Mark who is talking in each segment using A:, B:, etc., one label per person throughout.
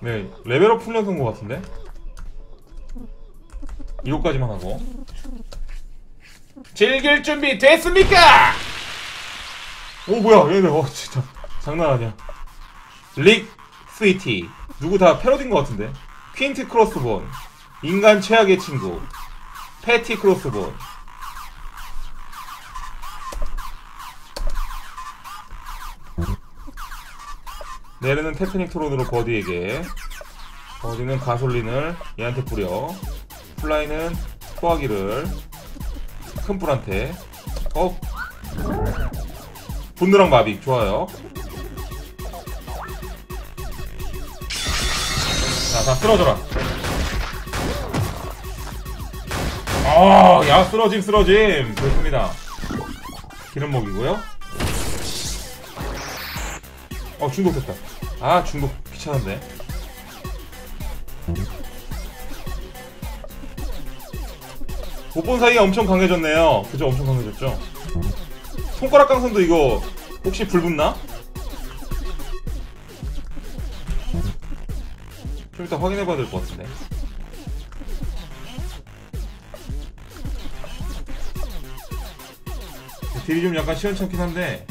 A: 네 레벨업 훈련한 것 같은데? 이거까지만 하고. 즐길 준비 됐습니까? 오 뭐야 얘네 어 진짜. 장난 아니야. 릭 스위티. 누구 다 패러디인 것 같은데? 퀸트 크로스본. 인간 최악의 친구. 패티 크로스본 내르는 테크닉 토론으로 버디에게. 버디는 가솔린을 얘한테 뿌려. 플라이는 소화기를 큰 뿔한테. 어? 분노랑 마빅 좋아요. 자다 쓰러져라. 아야 쓰러짐 쓰러짐. 좋습니다. 기름 먹이고요 어 중독 됐다. 아 중독 귀찮은데. 못 본 사이에 엄청 강해졌네요. 그죠? 엄청 강해졌죠? 손가락 강선도 이거 혹시 불 붙나? 좀 이따 확인해봐야 될 것 같은데. 딜이 좀 약간 시원찮긴 한데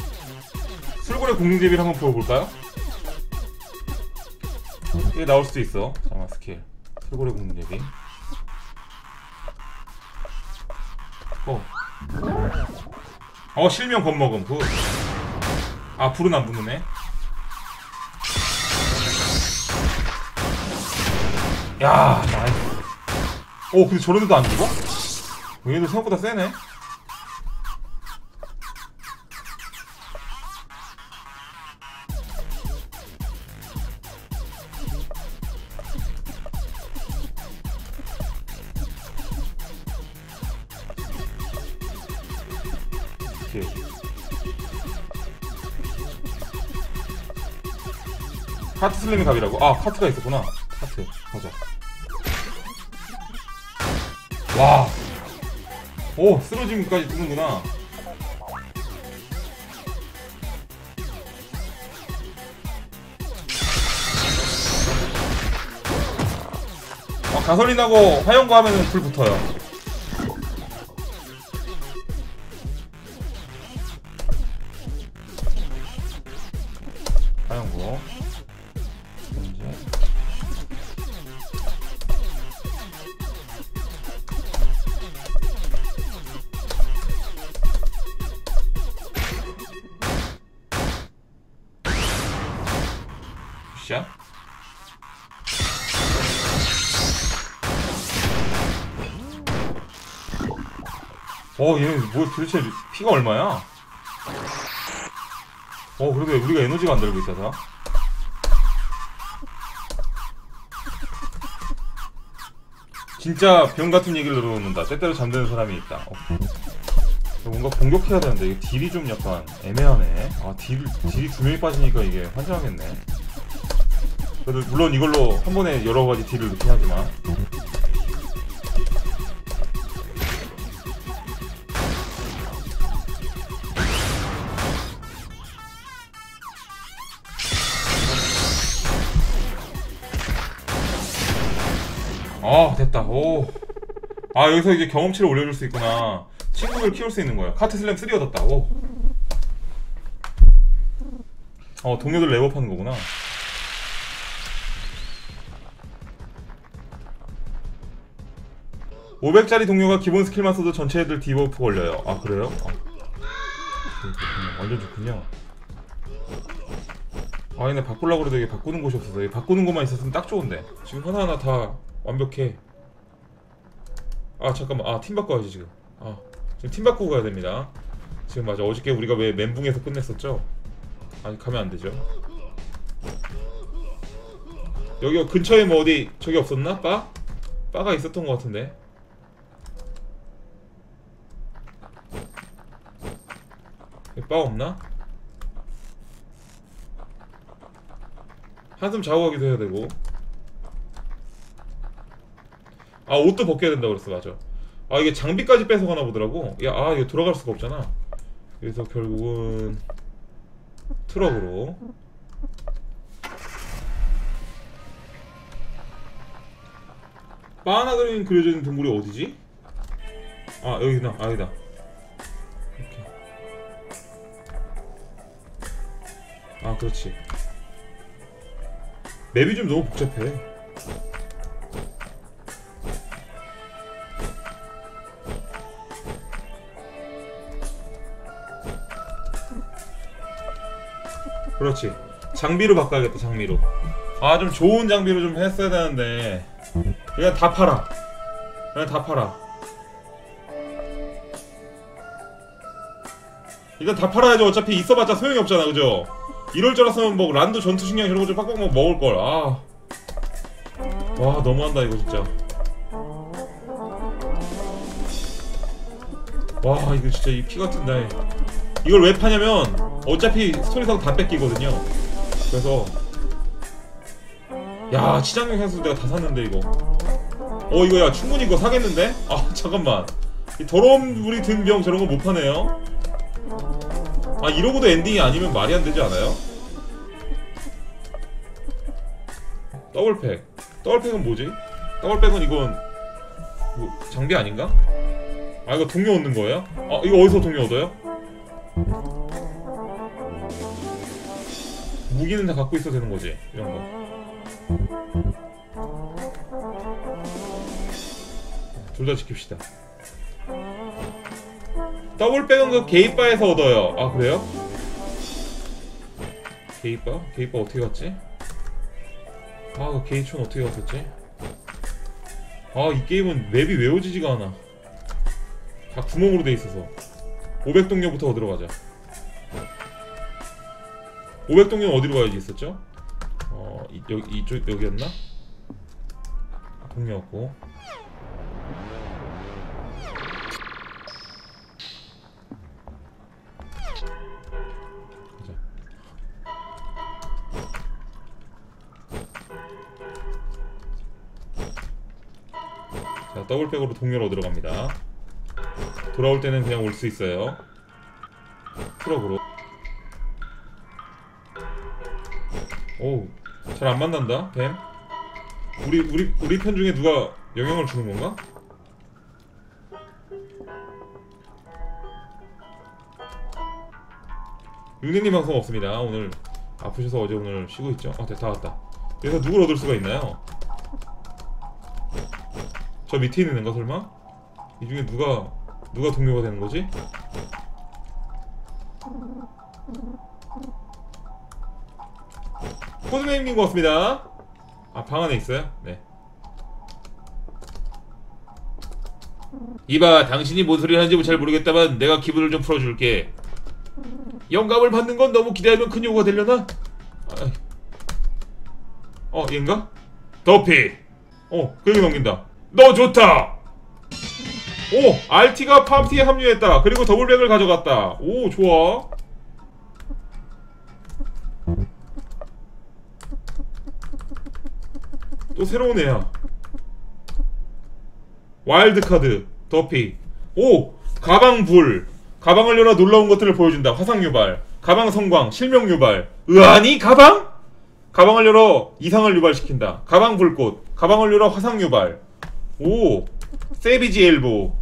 A: 술고래 공중제비를 한번 보여볼까요? 이게 나올 수도 있어 잠깐 스킬 술고래 공중제비 어. 어 실명 겁먹음 굿. 아 불은 안 붙는네 야 나이스 오 근데 저런 데도 안 죽어? 얘들 생각보다 세네 슬램이 갑이라고? 아 카트가 있었구나 카트 보자 와. 오 쓰러짐까지 뜨는구나 아, 가솔린하고 화염과 하면은 불 붙어요 어, 얘, 뭐, 도대체 피가 얼마야? 어, 그래도 우리가 에너지가 안 들고 있어서. 진짜 병 같은 얘기를 들어놓는다. 때때로 잠드는 사람이 있다. 어. 뭔가 공격해야 되는데, 이게 딜이 좀 약간 애매하네. 아, 딜, 딜이 두 명이 빠지니까 이게 환장하겠네. 그래도 물론 이걸로 한 번에 여러 가지 딜을 넣긴 하지만. 아 여기서 이제 경험치를 올려줄 수 있구나 친구를 키울 수 있는 거야 카트 슬램 3 얻었다 오. 어 동료들 레벨업하는 거구나 (500짜리) 동료가 기본 스킬만 써도 전체 애들 디버프 걸려요 아 그래요? 아. 그렇군요. 완전 좋군요 아 얘네 바꾸려고 그래도 이게 바꾸는 곳이 없어서 바꾸는 것만 있었으면 딱 좋은데 지금 하나하나 다 완벽해 아 잠깐만. 아 팀 바꿔야지 지금. 아 지금 팀 바꾸고 가야 됩니다. 지금 맞아. 어저께 우리가 왜 멘붕에서 끝냈었죠? 아니 가면 안 되죠. 여기 근처에 뭐 어디 저기 없었나? 바? 바가 있었던 것 같은데. 바 없나? 한숨 자고 가기도 해야 되고 아 옷도 벗겨야 된다고 그랬어 맞아. 아 이게 장비까지 뺏어가나 보더라고. 야아 이거 돌아갈 수가 없잖아. 그래서 결국은 트럭으로. 바나나 그림 그려져 있는 동굴이 어디지? 아 여기다 아 여기다. 이렇게. 아 그렇지. 맵이 좀 너무 복잡해 그렇지. 장비로 바꿔야겠다 장비로. 아 좀 좋은 장비로 좀 했어야 되는데. 그냥 다 팔아. 그냥 다 팔아. 이건 다 팔아야죠 어차피 있어봤자 소용이 없잖아 그죠? 이럴 줄 알았으면 뭐 란도 전투식량 이런 거 좀 빡빡 먹- 먹을걸. 아와 너무한다 이거 진짜. 와 이거 진짜 이 피 같은 날 이걸 왜 파냐면 어차피 스토리상 다 뺏기거든요 그래서 야 치장용 향수 내가 다 샀는데 이거 어 이거 야 충분히 이거 사겠는데? 아 잠깐만 이 더러운 물이 든 병 저런 거 못 파네요 아 이러고도 엔딩이 아니면 말이 안 되지 않아요? 더블팩 더블팩은 뭐지? 더블팩은 이건 뭐 장비 아닌가? 아 이거 동료 얻는 거예요? 아 이거 어디서 동료 얻어요? 무기는 다 갖고 있어도 되는 거지 이런 거 둘 다 지킵시다 더블백은 그 게이바에서 얻어요 아 그래요? 게이바? 게이바 어떻게 갔지? 아그 게이촌 어떻게 갔었지? 아 이 게임은 맵이 외워지지가 않아 다 구멍으로 돼 있어서 500동료부터 얻으러 가자 500동료는 어디로 가야지 있었죠? 어 이, 여기 이쪽 여기였나? 동료 없고 가자. 자 더블백으로 동료로 얻으러 갑니다 돌아올 때는 그냥 올 수 있어요 트럭으로 오잘 안 만난다 뱀 우리 우리 우리 편 중에 누가 영향을 주는 건가? 육내님 방송 없습니다. 오늘 아프셔서 어제 오늘 쉬고 있죠. 아, 됐다 왔다. 여기서 누굴 얻을 수가 있나요? 저 밑에 있는 애가 설마? 이 중에 누가 누가 동료가 되는 거지? 코드네임인 것 같습니다. 아, 방 안에 있어요? 네. 이봐, 당신이 뭔 소리 하는지 잘 모르겠다만 내가 기분을 좀 풀어줄게. 영감을 받는 건 너무 기대하면 큰 요구가 되려나? 아이. 어, 얘인가? 더피. 어, 그에게 넘긴다. 너 좋다. 오, RT가 파티에 합류했다. 그리고 더블백을 가져갔다. 오, 좋아. 또 새로운 애야. 와일드 카드, 더피. 오! 가방 불. 가방을 열어 놀라운 것들을 보여준다. 화상 유발. 가방 성광, 실명 유발. 으아니 가방? 가방을 열어 이상을 유발시킨다. 가방 불꽃. 가방을 열어 화상 유발. 오! 세비지 엘보.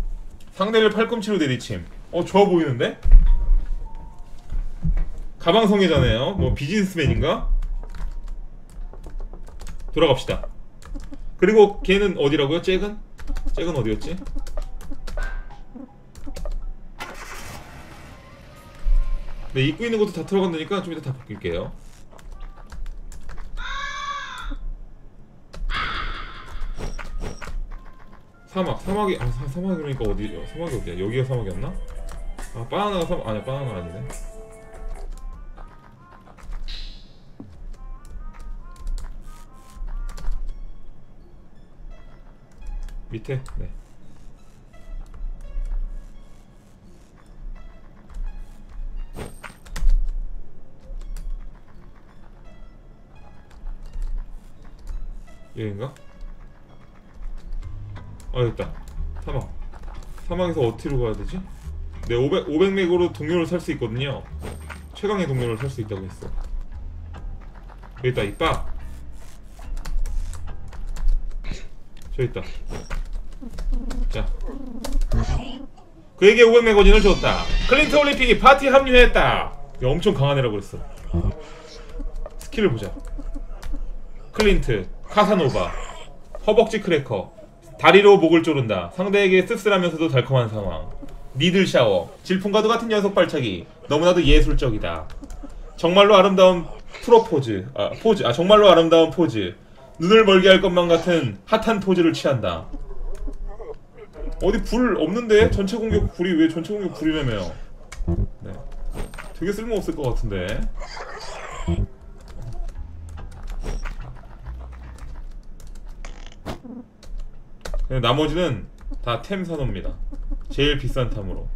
A: 상대를 팔꿈치로 내리침. 어, 좋아 보이는데? 가방 성애자네요. 뭐 비즈니스맨인가? 돌아갑시다. 그리고 걔는 어디라고요? 잭은? 잭은 어디였지? 네, 입고 있는 것도 다 들어간다니까 좀 이따 다 바뀔게요. 사막, 사막이 아 사, 사막이 그러니까 어디 어, 사막이 어디야? 여기가 사막이었나? 아 바나나가 사막 아니야 바나나 아니네. 밑에 네. 여긴가? 아 여기있다 사막 사막에서 어디로 가야 되지? 네 500, 500맥으로 동료를 살 수 있거든요 최강의 동료를 살 수 있다고 했어 여기 있다 이빠 저 있다. 자. 그에게 500메거진을 줬다. 클린트 올림픽이 파티에 합류했다. 야, 엄청 강한 애라고 그랬어. 스킬을 보자. 클린트, 카사노바, 허벅지 크래커, 다리로 목을 조른다. 상대에게 씁쓸하면서도 달콤한 상황. 니들 샤워, 질풍과도 같은 녀석 발차기. 너무나도 예술적이다. 정말로 아름다운 프로포즈, 아 포즈, 아 정말로 아름다운 포즈. 눈을 멀게 할 것만 같은 핫한 포즈를 취한다. 어디 불 없는데 전체 공격 불이 왜 전체 공격 불이라며요? 네. 되게 쓸모없을 것 같은데. 그냥 나머지는 다 템 사놓습니다. 제일 비싼 탐으로.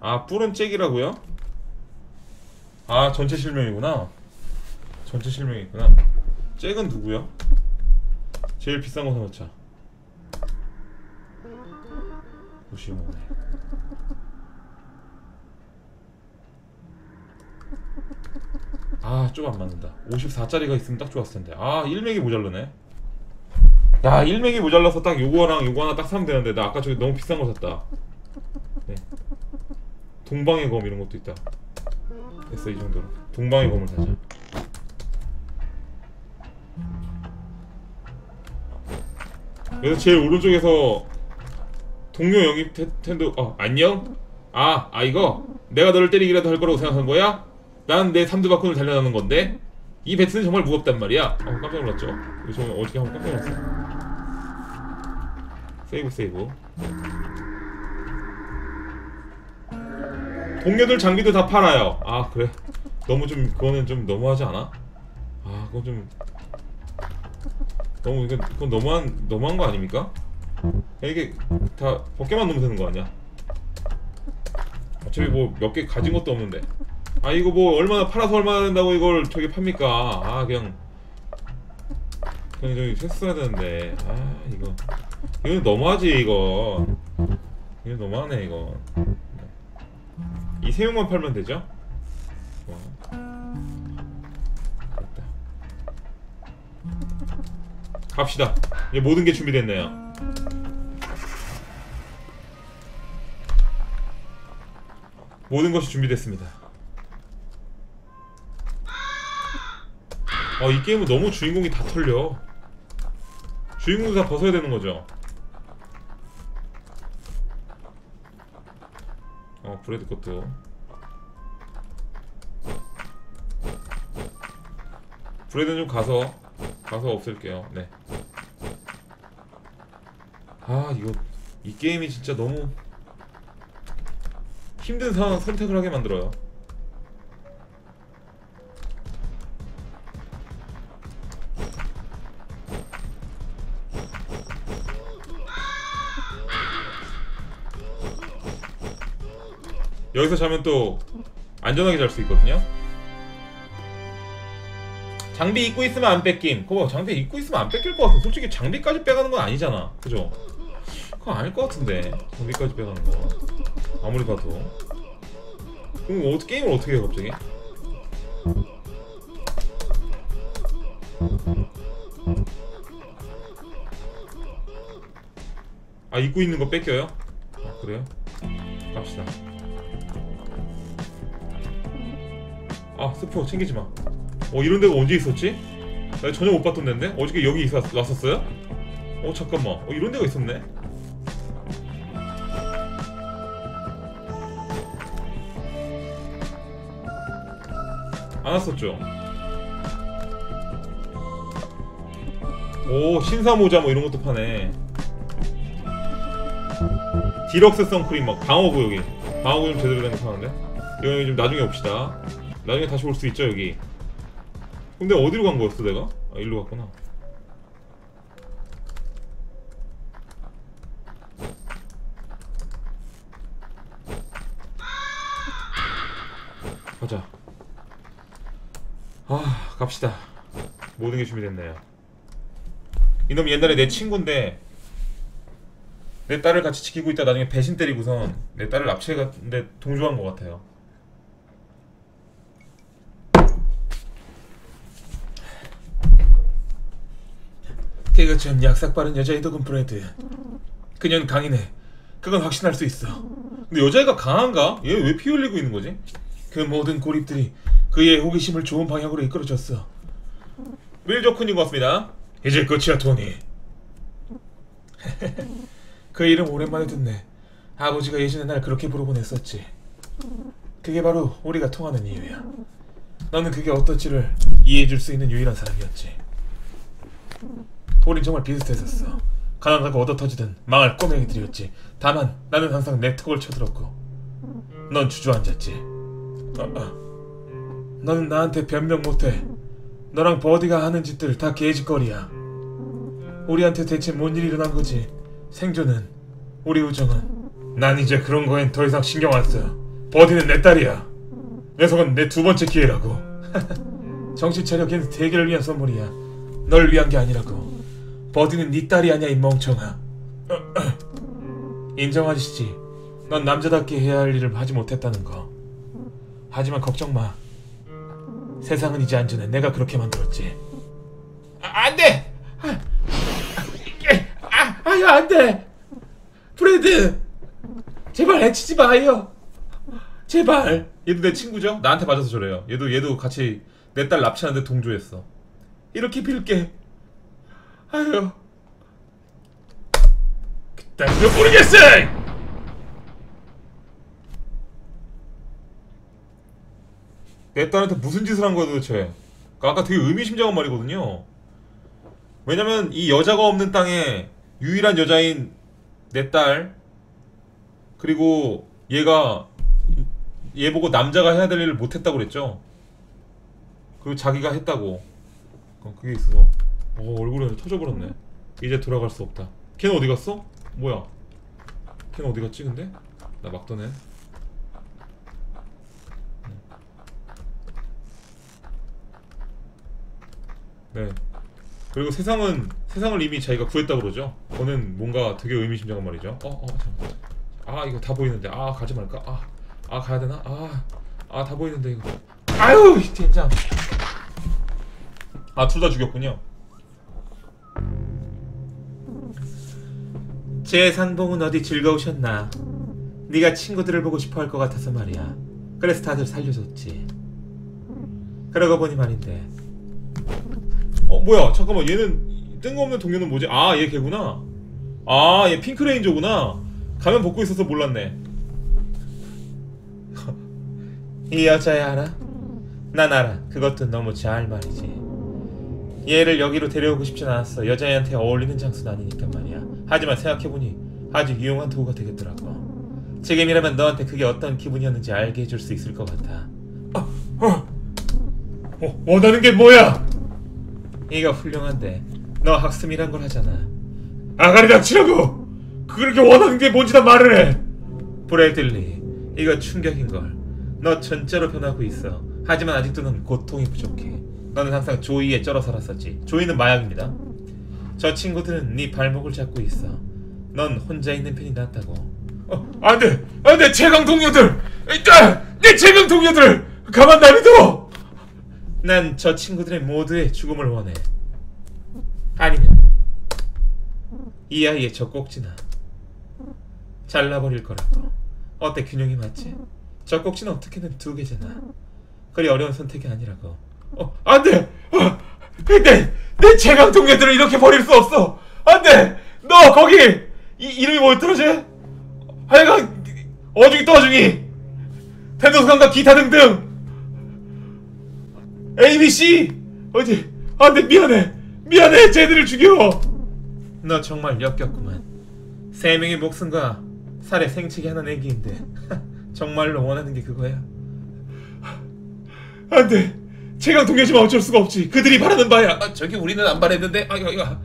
A: 아 뿔은 잭이라고요? 아 전체 실명이구나. 전체 실명이구나. 잭은 누구야? 제일 비싼 거 사놓자. 무시모네. 아, 좀 안 맞는다. 54짜리가 있으면 딱 좋았을 텐데. 아, 1맥이 모자르네. 야, 1맥이 모자라서 딱 요거랑 요거 하나 딱 사면 되는데 나 아까 저기 너무 비싼 거 샀다. 네. 동방의 검 이런 것도 있다. 됐어, 이 정도로. 동방의 검을 사자. 그래서 제일 오른쪽에서 동료 영입 텐- 텐드 어 안녕 아, 아 이거 내가 너를 때리기라도 할 거라고 생각한 거야? 난 내 삼두 바퀴를 달려나는 건데 이 배트는 정말 무겁단 말이야. 어 깜짝 놀랐죠? 저 어저께 한번 깜짝 놀랐어. 세이브 세이브. 동료들 장비도 다 팔아요. 아 그래. 너무 좀 그거는 좀 너무하지 않아? 아 그건 좀 너무 이건 그건 너무한 너무한 거 아닙니까? 이게 다 벗게만 놓으면 되는 거 아니야? 어차피 뭐 몇 개 가진 것도 없는데. 아 이거 뭐 얼마나 팔아서 얼마나 된다고 이걸 저기 팝니까? 아 그냥 그냥 저기 했어야 되는데. 아 이거 이거 너무하지 이거. 이거 너무하네 이거. 이 세용만 팔면 되죠? 와. 갑시다. 이제 모든 게 준비됐네요. 모든 것이 준비됐습니다. 아, 이 게임은 너무 주인공이 다 털려. 주인공도 다 벗어야 되는 거죠. 어, 브레드 것도. 브레드는 좀 가서, 가서 없앨게요. 네. 아, 이거, 이 게임이 진짜 너무 힘든 상황 선택을 하게 만들어요. 여기서 자면 또 안전하게 잘 수 있거든요. 장비 입고 있으면 안 뺏김. 그거 봐, 장비 입고 있으면 안 뺏길 것 같아. 솔직히 장비까지 빼가는 건 아니잖아. 그죠? 그건 아닐 것 같은데. 장비까지 빼가는 거. 아무리 봐도. 그럼 어떻게 게임을 어떻게 해 갑자기? 아 입고 있는 거 뺏겨요? 아 그래요? 갑시다. 아 스포 챙기지 마. 어 이런 데가 언제 있었지? 나 전혀 못 봤던 데인데 어저께 여기 있었, 왔었어요? 어 잠깐만. 어 이런 데가 있었네. 안 왔었죠? 오 신사 모자 뭐 이런 것도 파네. 디럭스 선크림 막 방어구 여기 방어구 좀 제대로 된거 파는데 이거 좀 나중에 봅시다. 나중에 다시 올 수 있죠 여기. 근데 어디로 간 거였어 내가? 아 일로 갔구나. 가자. 아 갑시다. 모든 게 준비됐네요. 이놈 옛날에 내 친구인데 내 딸을 같이 지키고 있다 나중에 배신 때리고선 내 딸을 납치해갔는데 동조한 것 같아요. 걔가 참 약삭 빠른 여자애더군 브래드. 그녀는 강인해. 그건 확신할 수 있어. 근데 여자애가 강한가? 얘 왜 피 흘리고 있는 거지? 그 모든 고립들이 그의 호기심을 좋은 방향으로 이끌어줬어. 밀 조크님 고맙습니다. 이제 끝이야 토니. 그 이름 오랜만에 듣네. 아버지가 예전에 날 그렇게 부르곤 했었지. 그게 바로 우리가 통하는 이유야. 너는 그게 어떨지를 이해해줄 수 있는 유일한 사람이었지. 우린 정말 비슷했었어. 가난하고 얻어터지던 망할 꼬맹이들이었지. 다만 나는 항상 내 턱을 쳐들었고, 넌 주저앉았지. 아, 아. 너는 나한테 변명 못해. 너랑 버디가 하는 짓들 다 개짓거리야. 우리한테 대체 뭔 일이 일어난 거지? 생존은 우리 우정은 난 이제 그런 거엔 더 이상 신경 안 써. 버디는 내 딸이야. 녀석은 내 두 번째 기회라고. 정신 차려 걔는 대결을 위한 선물이야. 널 위한 게 아니라고. 버디는 네 딸이 아니야 이 멍청아. 인정하시지. 넌 남자답게 해야 할 일을 하지 못했다는 거. 하지만 걱정 마. 세상은 이제 안전해. 내가 그렇게 만들었지. 아, 안 돼! 아, 아, 아유, 안 돼! 프레드! 제발 해치지 마요! 제발! 얘도 내 친구죠? 나한테 맞아서 저래요. 얘도, 얘도 같이 내 딸 납치하는데 동조했어. 이렇게 빌게. 아유. 그딴 거 모르겠어! 내 딸한테 무슨 짓을 한 거야 도대체? 그러니까 아까 되게 의미심장한 말이거든요. 왜냐면 이 여자가 없는 땅에 유일한 여자인 내 딸 그리고 얘가 얘 보고 남자가 해야 될 일을 못했다고 그랬죠. 그리고 자기가 했다고. 어, 그게 있어서 어, 얼굴에 터져버렸네. 이제 돌아갈 수 없다. 걔는 어디 갔어? 뭐야? 걔는 어디 갔지 근데? 나막 떠네. 네. 그리고 세상은 세상을 이미 자기가 구했다 그러죠. 저는 뭔가 되게 의미심장한 말이죠. 어, 어, 잠깐. 아, 이거 다 보이는데. 아, 가지 말까? 아, 아 가야 되나? 아, 아, 다 보이는데 이거. 아유, 이 젠장. 아, 둘 다 죽였군요. 제 상봉은 어디 즐거우셨나? 네가 친구들을 보고 싶어 할 것 같아서 말이야. 그래서 다들 살려줬지. 그러고 보니 말인데. 어 뭐야? 잠깐만 얘는 뜬금없는 동료는 뭐지? 아얘 걔구나. 아 얘 핑크레인저구나. 가면 벗고 있어서 몰랐네. 이 여자야 알아? 난 알아. 그것도 너무 잘 말이지. 얘를 여기로 데려오고 싶진 않았어. 여자애한테 어울리는 장소는 아니니까 말이야. 하지만 생각해보니 아주 유용한 도구가 되겠더라고. 지금이라면 너한테 그게 어떤 기분이었는지 알게 해줄 수 있을 것 같아. 어, 어. 어, 원하는 게 뭐야? 이거 훌륭한데 너 학습이란 걸 하잖아. 아가리 닥치라고! 그렇게 원하는 게 뭔지 다 말을 해! 브래들리. 이거 충격인걸. 너 전자로 변하고 있어. 하지만 아직도 넌 고통이 부족해. 너는 항상 조이에 쩔어 살았었지. 조이는 마약입니다. 저 친구들은 네 발목을 잡고 있어. 넌 혼자 있는 편이 낫다고. 어, 안돼! 안돼! 최강 동료들! 일단 내 최강 동료들! 가만 놔둬 난 저 친구들의 모두의 죽음을 원해. 아니면 이 아이의 저 꼭지나 잘라버릴 거라고. 어때 균형이 맞지? 저 꼭지는 어떻게든 두 개잖아. 그리 어려운 선택이 아니라고. 어, 안 돼! 어, 근데 내 최강 동료들을 이렇게 버릴 수 없어! 안 돼! 너 거기! 이, 이름이 뭐였더라 쟤? 하여간 어중이 떠중이! 대도수강과 기타 등등! ABC 어디? 안돼 미안해. 미안해. 쟤들을 죽여. 너 정말 역겹구만. 세 명의 목숨과 살에 생채기 하나 내기인데. 정말로 원하는 게 그거야? 안돼. 제가 동료지만 어쩔 수가 없지. 그들이 바라는 바야. 아, 저기 우리는 안 바랬는데. 아 이거 이거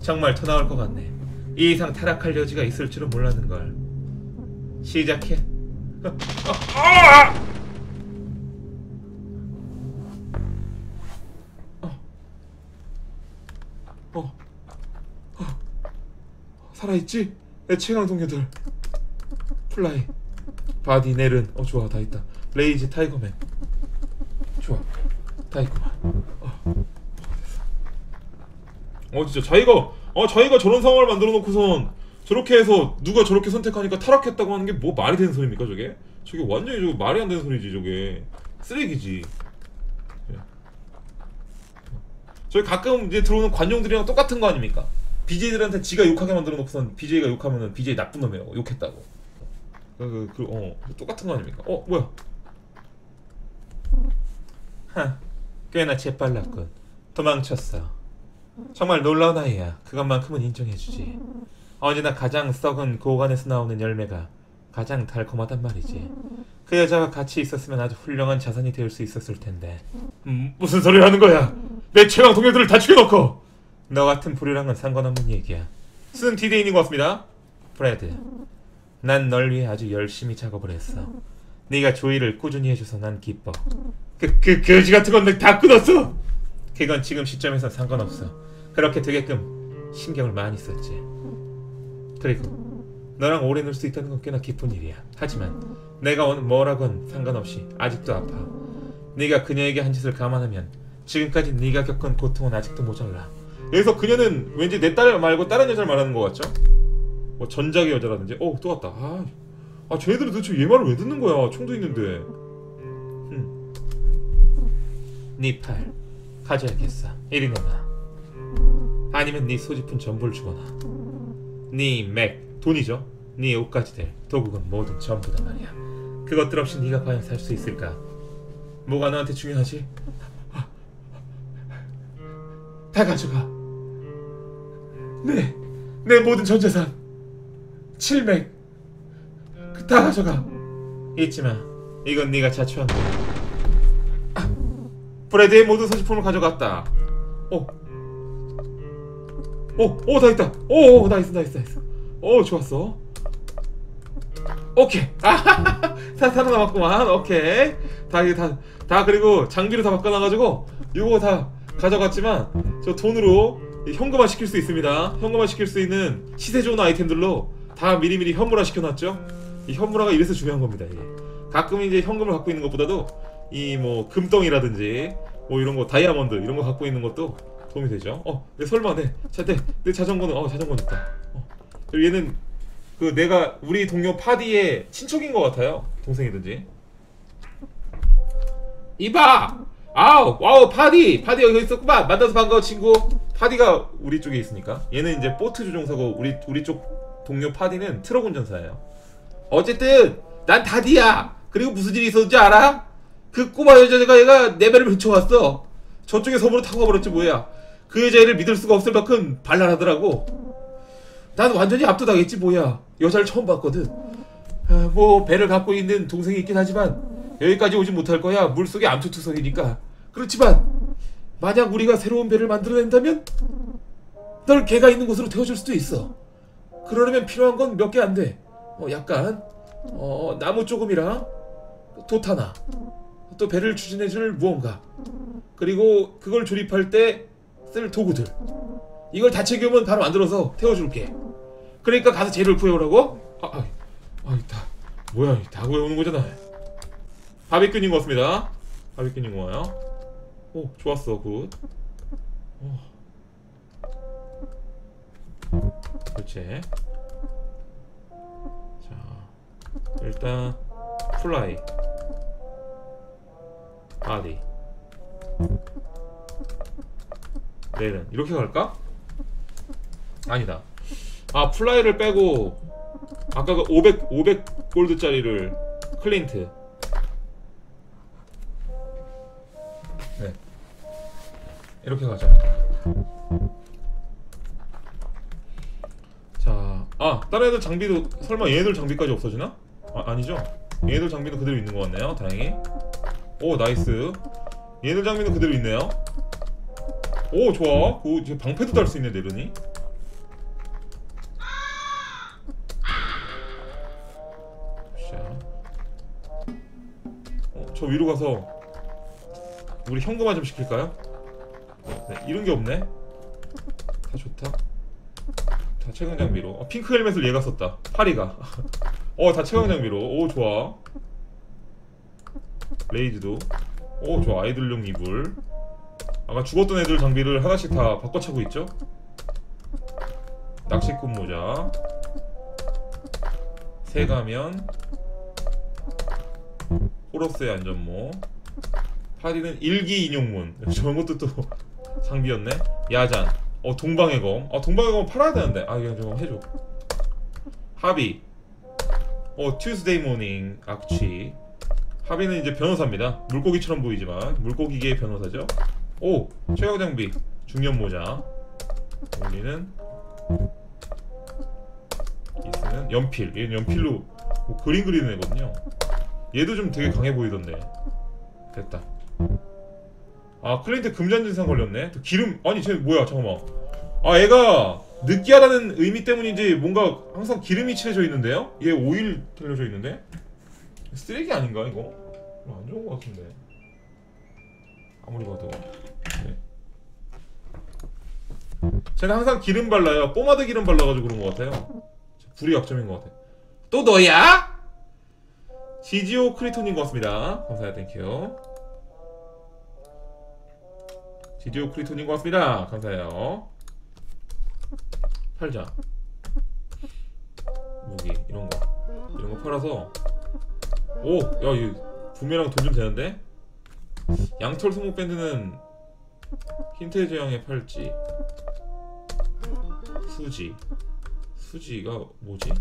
A: 정말 더 나올 것 같네. 이 이상 타락할 여지가 있을 줄은 몰랐는 걸. 시작해. 아, 아, 아! 살아있지? 내 최강 동료들 플라이 바디 넬은 어 좋아 다 있다 레이지 타이거맨 좋아 다 있구만 어. 어 진짜 자기가 어 자기가 저런 상황을 만들어 놓고선 저렇게 해서 누가 저렇게 선택하니까 타락했다고 하는 게 뭐 말이 되는 소리입니까 저게? 저게 완전히 저거 말이 안 되는 소리지 저게 쓰레기지. 예. 저희 가끔 이제 들어오는 관용들이랑 똑같은 거 아닙니까? BJ들한테 지가 욕하게 만들어 놓고선 BJ가 욕하면은 BJ 나쁜 놈이라고 욕했다고. 그, 그, 어 똑같은 거 아닙니까? 어 뭐야? 하, 꽤나 재빨랐군. 도망쳤어. 정말 놀라운 아이야. 그것만큼은 인정해주지. 언제나 가장 썩은 고관에서 나오는 열매가 가장 달콤하단 말이지. 그 여자와 같이 있었으면 아주 훌륭한 자산이 될 수 있었을 텐데. 음, 무슨 소리를 하는 거야? 내 최강 동료들을 다 죽여놓고! 너 같은 불효랑은 상관없는 얘기야. 쓴 디데이인 것 같습니다. 프레드, 난 널 위해 아주 열심히 작업을 했어. 네가 조이를 꾸준히 해줘서 난 기뻐. 그, 그, 거지 같은 건 다 끊었어! 그건 지금 시점에선 상관없어. 그렇게 되게끔 신경을 많이 썼지. 그리고 너랑 오래 놀 수 있다는 건 꽤나 기쁜 일이야. 하지만 내가 오늘 뭐라건 상관없이 아직도 아파. 네가 그녀에게 한 짓을 감안하면 지금까지 네가 겪은 고통은 아직도 모자라. 여기서 그녀는 왠지 내 딸 말고 다른 여자를 말하는 것 같죠? 뭐 전작의 여자라든지. 어, 또 왔다. 아, 아 쟤네들은 도대체 얘 말을 왜 듣는 거야? 총도 있는데. 네팔 가져야겠어. 이리 내놔. 아니면 네 소지품 전부를 주거나. 네 맥 돈이죠. 네 옷까지 될 도구건 뭐든 전부 다 말이야. 그것들 없이 네가 과연 살 수 있을까? 뭐가 너한테 중요하지? 다 가져가. 네, 내 모든 전 재산. 칠맥. 그 다 가져가. 잊지 마. 이건 네가 자초한 거야. 아, 브레드의 모든 소지품을 가져갔다. 어. 오, 오, 다 있다. 오, 오, 나이스, 나이스, 나이스. 오, 좋았어. 오케이. 아, 다 살아남았구만. 오케이. 다, 이게 다, 다 그리고 장비로 다 바꿔놔가지고 이거 다 가져갔지만 저 돈으로 현금화 시킬 수 있습니다. 현금화 시킬 수 있는 시세 좋은 아이템들로 다 미리미리 현물화 시켜놨죠. 이 현물화가 이래서 중요한 겁니다. 이게. 가끔 이제 현금을 갖고 있는 것보다도 이 뭐 금덩이라든지 뭐 이런 거 다이아몬드 이런 거 갖고 있는 것도 도움이 되죠. 어, 내 설마 내, 자, 내, 내 자전거는 어 자전거 있다. 어. 얘는 그 내가 우리 동료 파디의 친척인 것 같아요. 동생이든지. 이봐, 아우, 와우, 파디, 파디 여기 있었구만. 만나서 반가워 친구. 파디가 우리 쪽에 있으니까. 얘는 이제 보트 조종사고 우리 우리 쪽 동료 파디는 트럭 운전사예요. 어쨌든 난 다디야. 그리고 무슨 일이 있었는지 알아? 그 꼬마 여자가 얘가 내 배를 훔쳐왔어. 저쪽에 섬으로 타고 가버렸지 뭐야. 그 여자애를 믿을 수가 없을 만큼 발랄하더라고. 난 완전히 압도당했지 뭐야. 여자를 처음 봤거든. 아, 뭐 배를 갖고 있는 동생이 있긴 하지만 여기까지 오진 못할 거야. 물속에 암투투성이니까. 그렇지만 만약 우리가 새로운 배를 만들어낸다면 널 개가 있는 곳으로 태워줄 수도 있어. 그러려면 필요한 건 몇 개 안 돼. 어, 약간 어, 나무 조금이랑 돛 하나. 또 배를 추진해줄 무언가. 그리고 그걸 조립할 때 쓸 도구들. 이걸 다 챙겨오면 바로 만들어서 태워줄게. 그러니까 가서 재료를 구해오라고? 아, 아, 아, 다 뭐야? 다 구해오는 거잖아. 바비큐님 것 같습니다. 바비큐님 와요. 오, 좋았어, 굿. 오. 그렇지. 자, 일단 플라이, 바디. 내는 이렇게 갈까? 아니다. 아 플라이를 빼고 아까 그 500, 500 골드짜리를 클린트 이렇게 가자. 자아 다른 애들 장비도 설마 얘네들 장비까지 없어지나? 아, 아니죠? 얘네들 장비도 그대로 있는 것 같네요. 다행히. 오 나이스. 얘네들 장비도 그대로 있네요. 오 좋아. 오 이제 방패도 달 수 있네 내려니 자. 어, 저 위로 가서 우리 현금화 좀 시킬까요? 네, 이런 게 없네. 다 좋다. 다 최강 장비로. 어, 핑크 헬멧을 얘가 썼다. 파리가. 어, 다 최강 장비로. 오, 좋아. 레이즈도. 오, 좋아. 아이들용 이불. 아까 죽었던 애들 장비를 하나씩 다 바꿔 차고 있죠? 낚시꾼 모자 새 가면 호러스의 안전모 파디는 일기 인용문 저런 것도 또 상비였네? 야잔. 어 동방의 검. 아, 동방의 검 팔아야 되는데. 아 이거 좀 해줘. 하비 어 튜스데이 모닝 악취. 하비는 이제 변호사입니다. 물고기처럼 보이지만 물고기계의 변호사죠. 오 최강 장비. 중년 모자. 올리는 이스는 연필. 얘는 연필로 뭐 그림 그리는 애거든요. 얘도 좀 되게 강해 보이던데. 됐다 아 클린트 금전 증상 걸렸네. 또 기름 아니 쟤 뭐야 잠깐만. 아 얘가 느끼하다는 의미 때문인지 뭔가 항상 기름이 칠해져 있는데요? 얘 오일 칠해져 있는데? 쓰레기 아닌가 이거? 안 좋은 것 같은데. 아무리 봐도. 네. 쟤는 항상 기름 발라요. 포마드 기름 발라가지고 그런 것 같아요. 불이 약점인 것 같아. 또 너야? 지지오 크리톤인 것 같습니다. 감사해요. 땡큐 지디오 크리톤인 것 같습니다. 감사해요. 팔자. 무기 이런 거 이런 거 팔아서 오, 야, 이 부메랑 돈 좀 되는데? 양털 소목 밴드는 흰태 제왕의 팔찌, 수지, 수지가 뭐지?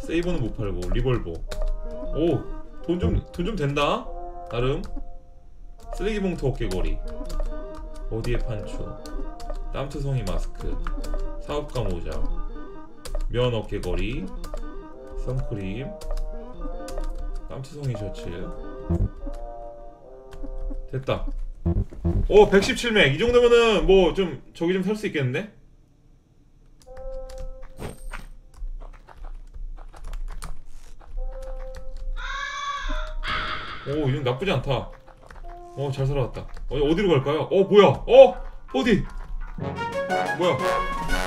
A: 세이버는 못 팔고 리볼버. 오, 돈 좀 돈 좀 된다. 나름. 쓰레기 봉투 어깨거리. 어디에 판초? 땀투성이 마스크. 사업가 모자. 면 어깨거리. 선크림. 땀투성이 셔츠. 됐다. 오 117맥. 이 정도면은 뭐 좀 저기 좀 살 수 있겠는데? 오 이건 나쁘지 않다 어 잘 살아왔다 어, 어디로 갈까요? 어 뭐야 어 어디 뭐야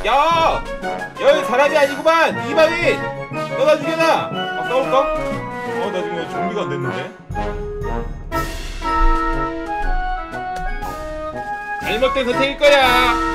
B: 야! 여기 사람이 아니구만! 이방인! 너나 죽여라!
A: 아 싸울까? 어 나 지금 준비가 안 됐는데
B: 잘못된 선택일 거야!